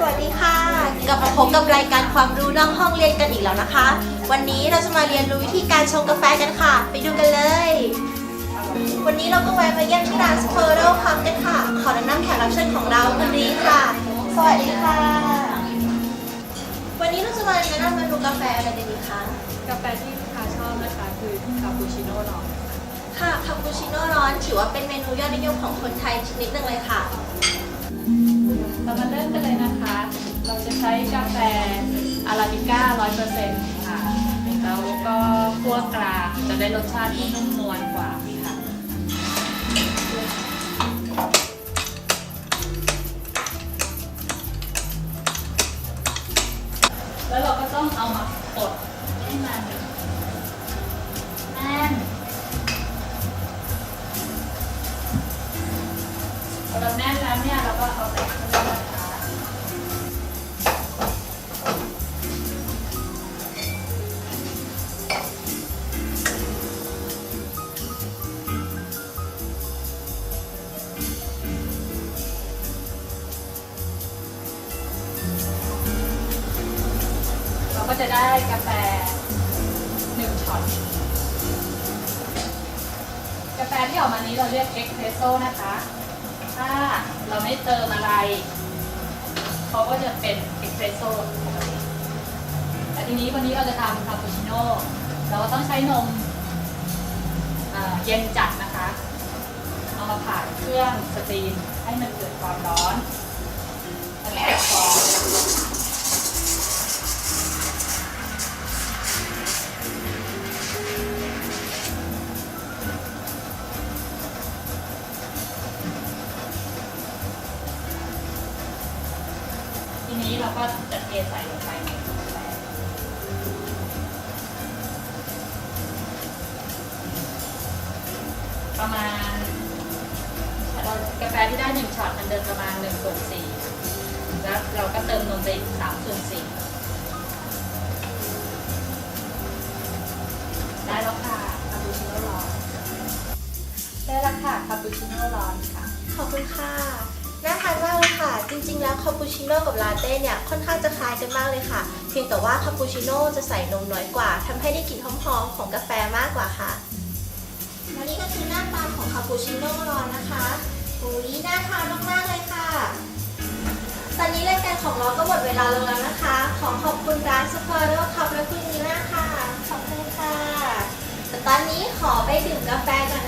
กลับมาพบกับรายการความรู้นอกห้องเรียนกันอีกแล้วนะคะ วันนี้เราจะมาเรียนรู้วิธีการชงกาแฟกันค่ะ ไปดูกันเลย วันนี้เราก็แวะมาเยี่ยมที่ร้านสเปอร์โรคัมกันค่ะ ขอแนะนำแขกรับเชิญของเราคุณรีค่ะ สวัสดีค่ะ วันนี้เราจะมาแนะนำเมนูกาแฟอะไรกันดีคะกาแฟที่ลูกค้าชอบนะคะคือคาปูชิโน่ร้อนค่ะคาปูชิโน่ร้อนถือว่าเป็นเมนูยอดนิยมของคนไทยชนิดหนึ่งเลยค่ะ เรามาเริ่มกันเลยนะคะ เราจะใช้กาแฟอาราบิก้า 100%ค่ะ แล้วก็คั่วกลางจะได้รสชาติที่นุ่มนวลกว่าค่ะ แล้วเราก็ต้องเอามากดให้มัน เนี่ยเราก็เอาใส่เครื่องนะคะเราก็จะได้กาแฟหนึ่งช็อต กาแฟที่ออกมานี้เราเรียกเอ็กเพรสโซ่นะคะ ถ้าเราไม่เติมอะไร เขาก็จะเป็นเอสเปรสโซ่ปกติแต่ทีนี้วันนี้เราจะทำคาปูชิโน่เราก็ต้องใช้นมเอ่อเย็นจัดนะคะ เอามาผ่านเครื่องสตรีมให้มันเกิดความร้อน นี้เราก็จะเทใส่ลงไปในกาแฟประมาณเรากาแฟที่ได้หนึ่งช็อตมันเดินประมาณหนึ่งส่วนสี่แล้วเราก็เติมนมไปอีกสามส่วนสี่ได้แล้วค่ะคาปูชิโน่ร้อน ได้แล้วค่ะคาปูชิโน่ร้อนค่ะ ขอบคุณค่ะ ปูชิโน่กับลาเต้เนี่ยค่อนข้างจะคล้ายกันมากเลยค่ะ เพียงแต่ว่าคาปูชิโน่จะใส่นมน้อยกว่าทำให้ได้กลิ่นหอมๆของกาแฟมากกว่าค่ะและนี่ก็คือหน้าตาของคาปูชิโน่ร้อนนะคะอุ้ยน่าทานมากๆเลยค่ะ ตอนนี้รายการของเราก็หมดเวลาลงแล้วนะคะ ขอขอบคุณร้านสปอร์โรคับและคุณนีน่าค่ะ ขอบคุณค่ะแต่ตอนนี้ขอไปดื่มกาแฟกันค่ะสวัสดีค่ะ